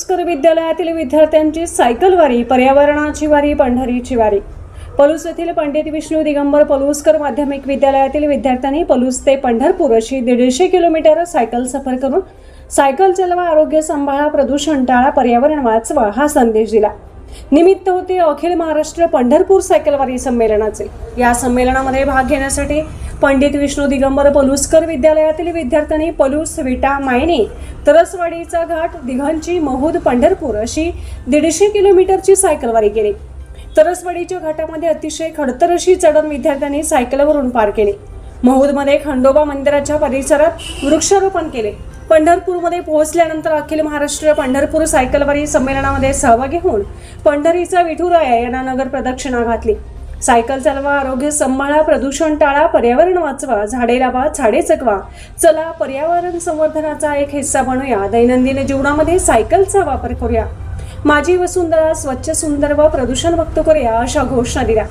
पलुसकर विद्यालयातील विद्यार्थ्यांची सायकल वारी पर्यावरणाची वारी पंढरीची वारी. पलूस येथील पंडित विष्णू दिगंबर पलुसकर माध्यमिक विद्यालयातील विद्यार्थ्यांनी पलूस ते पंढरपूर अशी दीडशे किलोमीटर सायकल सफर करून सायकल चालवा आरोग्य सांभाळा प्रदूषण टाळा पर्यावरण वाचवा हा संदेश दिला. निमित्त होते अखिल महाराष्ट्र पंढरपूर सायकलवारी संमेलनाचे. या संमेलनामध्ये भाग घेण्यासाठी पंडित विष्णू दिगंबर पलुसकर विद्यालयातील विद्यार्थ्यांनी पलूस विटा मायनी तरसवाडीचा घाट दिघांची महूद पंढरपूर अशी दीडशे किलोमीटरची सायकलवारी केली. तरसवाडीच्या घाटामध्ये अतिशय खडतर अशी चढण विद्यार्थ्यांनी सायकलवरून पार केली. महूदमध्ये खंडोबा मंदिराच्या परिसरात वृक्षारोपण केले. पंढरपूरमध्ये पोहोचल्यानंतर अखिल महाराष्ट्र पंढरपूर सायकलवारी संमेलनामध्ये सहभागी होऊन पंढरीचा विठुराया यांना नगर प्रदक्षिणा घातली. सायकल चालवा आरोग्य सांभाळा प्रदूषण टाळा पर्यावरण वाचवा झाडे लावा झाडे जगवा. चला पर्यावरण संवर्धनाचा एक हिस्सा बनूया. दैनंदिन जीवनामध्ये सायकलचा वापर करूया. माझी वसुंधरा स्वच्छ सुंदर व प्रदूषण मुक्त करूया अशा घोषणा दिल्या.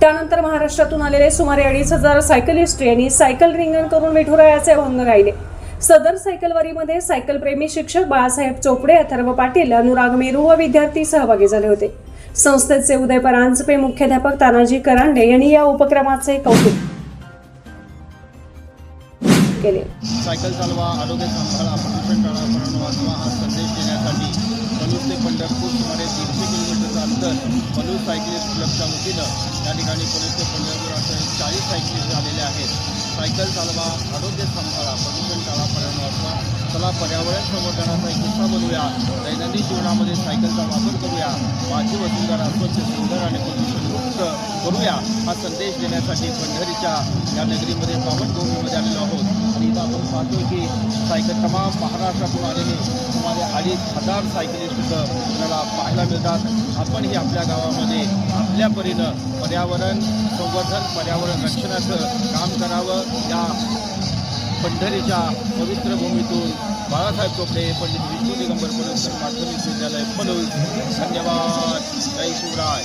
त्यानंतर महाराष्ट्रातून आलेले सुमारे अडीच हजार सायकलिस्ट यांनी सायकल रिंगण करून विठुरायाचे अभंग गायले. सदर सायकलवारीमध्ये सायकलप्रेमी शिक्षक बाळासाहेब चोपडे अथर्व पाटील अनुराग मेरू व विद्यार्थी सहभागी झाले होते. संस्थेचे उदय परांजपे मुख्याध्यापक तानाजी करांडे यांनी या उपक्रमाचे कौतुक केले. सायकल चालवा आरोग्य सांभाळा प्रदूषण टाळा पर्यावरण वाचवा हा संदेश देण्यासाठी पलूस ते पंढरपूर सुमारे दीडशे किलोमीटरचं अंतर पलूस सायकलिस्ट क्लबच्या वतीनं या ठिकाणी पलूस ते पंढरपूर असे चाळीस सायकलिस्ट झालेले आहेत. सायकल चालवा आरोग्य सांभाळा प्रदूषण टाळा पर्यावरण वाचवा. चला पर्यावरण संवर्धनाचा एक हिस्सा बनवूया. दैनंदिन जीवनामध्ये सायकलचा वापर करूया. माझी वसुंधरा स्वच्छ सुंदर आणि प्रदूषण मुक्त करूया हा संदेश देण्यासाठी पंढरीच्या या नगरीमध्ये पावनभूमीमध्ये आलेलो आहोत. आणि इथं आपण पाहतो की सायकल तमाम महाराष्ट्रातून आलेले सुमारे अडीच हजार सायकलिस्ट आपल्याला पाहायला मिळतात. आपणही आपल्या गावामध्ये आपल्या परीनं पर्यावरण संवर्धन पर्यावरण रक्षणाचं काम करावं. या पंढरीच्या पवित्र भूमीतून बाळासाहेब चोपडे पंडित विष्णू दिगंबर पुरस्कार माध्यमिक विद्यालय पलूस धन्यवाद. जय शिवराय.